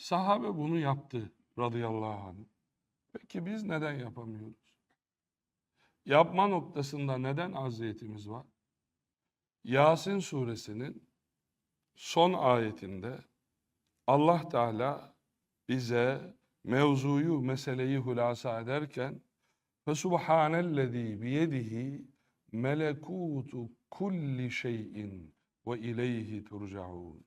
Sahabe bunu yaptı radıyallahu anh. Peki biz neden yapamıyoruz? Yapma noktasında neden aziyetimiz var? Yasin suresinin son ayetinde Allah Teala bize mevzuyu, meseleyi hulasa ederken Fesubhanellezî biyedihi melekutu kulli şeyin ve ileyhi turcaun.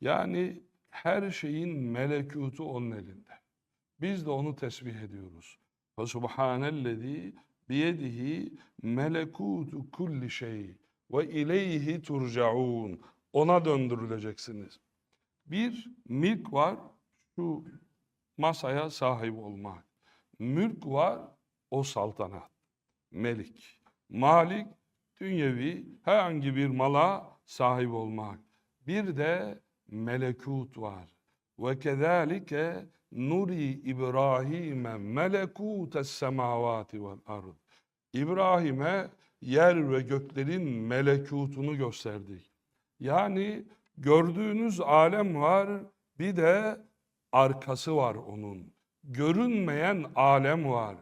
Yani her şeyin melekutu onun elinde. Biz de onu tesbih ediyoruz. Fesubhanellezî biyedihi melekutu kulli şey ve ileyhi turcaun. Ona döndürüleceksiniz. Bir milk var, şu masaya sahip olmak. Mülk var, o saltanat. Melik. Malik, dünyevi herhangi bir mala sahip olmak. Bir de melekut var. Ve kezalike nuri İbrahim'e melekutes semavati vel ard. İbrahim'e yer ve göklerin melekutunu gösterdik. Yani gördüğünüz alem var, bir de arkası var onun. Görünmeyen alem var.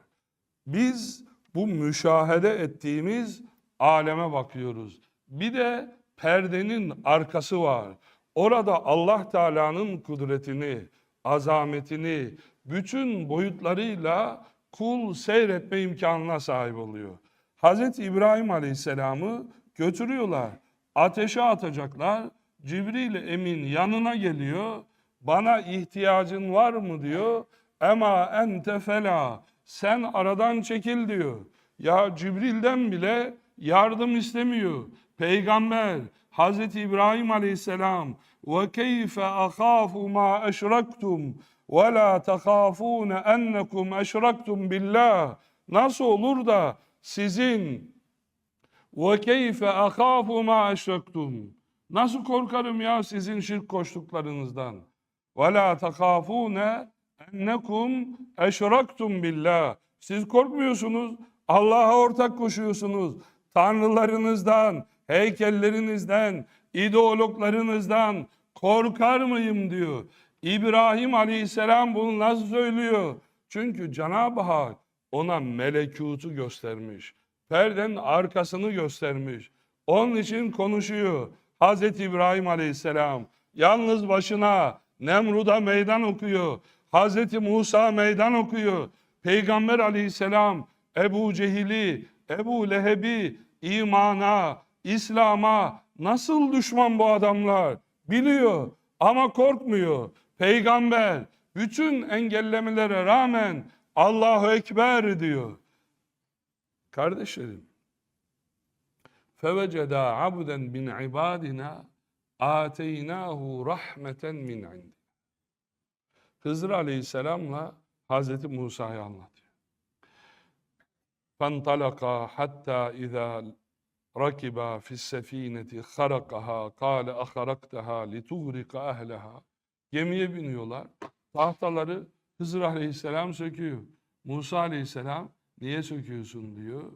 Biz bu müşahede ettiğimiz aleme bakıyoruz. Bir de perdenin arkası var. Orada Allah Teala'nın kudretini, azametini bütün boyutlarıyla kul seyretme imkanına sahip oluyor. Hazreti İbrahim Aleyhisselam'ı götürüyorlar. Ateşe atacaklar. Cibril Emin yanına geliyor. Bana ihtiyacın var mı diyor. Ema ente fela. Sen aradan çekil diyor. Ya Cibril'den bile yardım istemiyor. Peygamber Hazreti İbrahim Aleyhisselam ve keyfe ahafu ma eşraktum ve la tehafune ennekum eşraktum billah. Nasıl olur da sizin ve keyfe ahafu ma eşraktum. Nasıl korkarım ya sizin şirk koştuklarınızdan. Ve la tehafune ennekum eşraktum billah. Siz korkmuyorsunuz. Allah'a ortak koşuyorsunuz. Tanrılarınızdan, heykellerinizden, ideologlarınızdan korkar mıyım diyor. İbrahim Aleyhisselam bunu nasıl söylüyor? Çünkü Cenab-ı Hak ona melekutu göstermiş. Perdenin arkasını göstermiş. Onun için konuşuyor. Hazreti İbrahim Aleyhisselam yalnız başına Nemrud'a meydan okuyor. Hazreti Musa meydan okuyor. Peygamber Aleyhisselam Ebu Cehil'i, Ebu Leheb'i imana, İslam'a nasıl düşman bu adamlar? Biliyor ama korkmuyor. Peygamber bütün engellemelere rağmen Allahu Ekber diyor. Kardeşlerim, feveceda abden bin ibadina ateynahu rahmeten min indi. Hızır Aleyhisselam'la Hazreti Musa'yı anlatıyor. Fantalaka hatta izâ rakiba fi sefineti harakaha kale aharaktaha litugrika ahleha. Gemiye biniyorlar. Tahtaları Hızır Aleyhisselam söküyor. Musa Aleyhisselam niye söküyorsun diyor.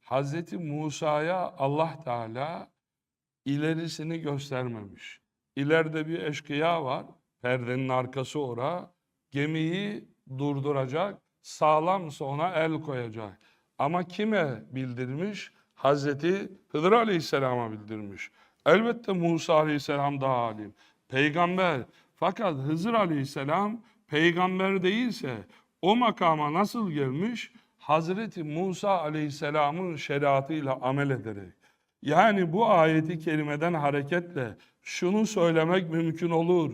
Hazreti Musa'ya Allah Teala ilerisini göstermemiş. İleride bir eşkıya var. Perdenin arkası ora. Gemiyi durduracak. Sağlamsa ona el koyacak. Ama kime bildirmiş? Hazreti Hıdır Aleyhisselam'a bildirmiş. Elbette Musa Aleyhisselam daha alim. Peygamber. Fakat Hızır Aleyhisselam peygamber değilse o makama nasıl gelmiş? Hazreti Musa Aleyhisselam'ın şeriatıyla amel ederek. Yani bu ayeti kerimeden hareketle şunu söylemek mümkün olur.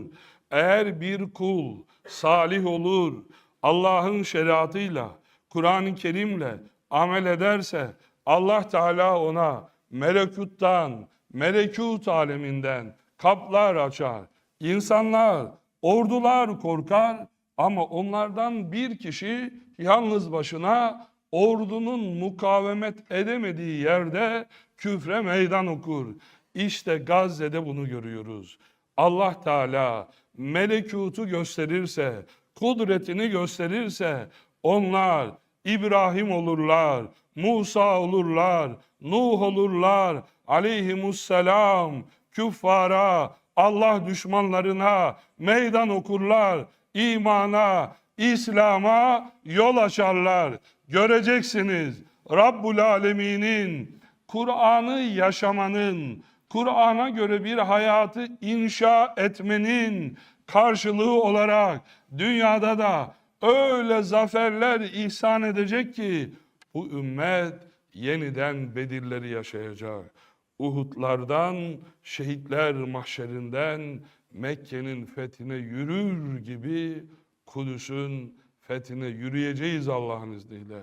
Eğer bir kul salih olur, Allah'ın şeriatıyla, Kur'an-ı Kerim'le amel ederse Allah Teala ona melekuttan, melekut aleminden kaplar açar. İnsanlar, ordular korkar ama onlardan bir kişi yalnız başına ordunun mukavemet edemediği yerde küfre meydan okur. İşte Gazze'de bunu görüyoruz. Allah Teala melekutu gösterirse, kudretini gösterirse onlar İbrahim olurlar, Musa olurlar, Nuh olurlar, aleyhimusselam, küffara Allah düşmanlarına meydan okurlar, imana, İslam'a yol açarlar. Göreceksiniz Rabbul Alemin'in Kur'an'ı yaşamanın, Kur'an'a göre bir hayatı inşa etmenin karşılığı olarak dünyada da öyle zaferler ihsan edecek ki bu ümmet yeniden Bedirleri yaşayacak. Uhudlardan, şehitler mahşerinden Mekke'nin fethine yürür gibi Kudüs'ün fethine yürüyeceğiz Allah'ın izniyle.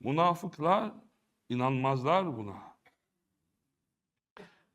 Münafıklar inanmazlar buna.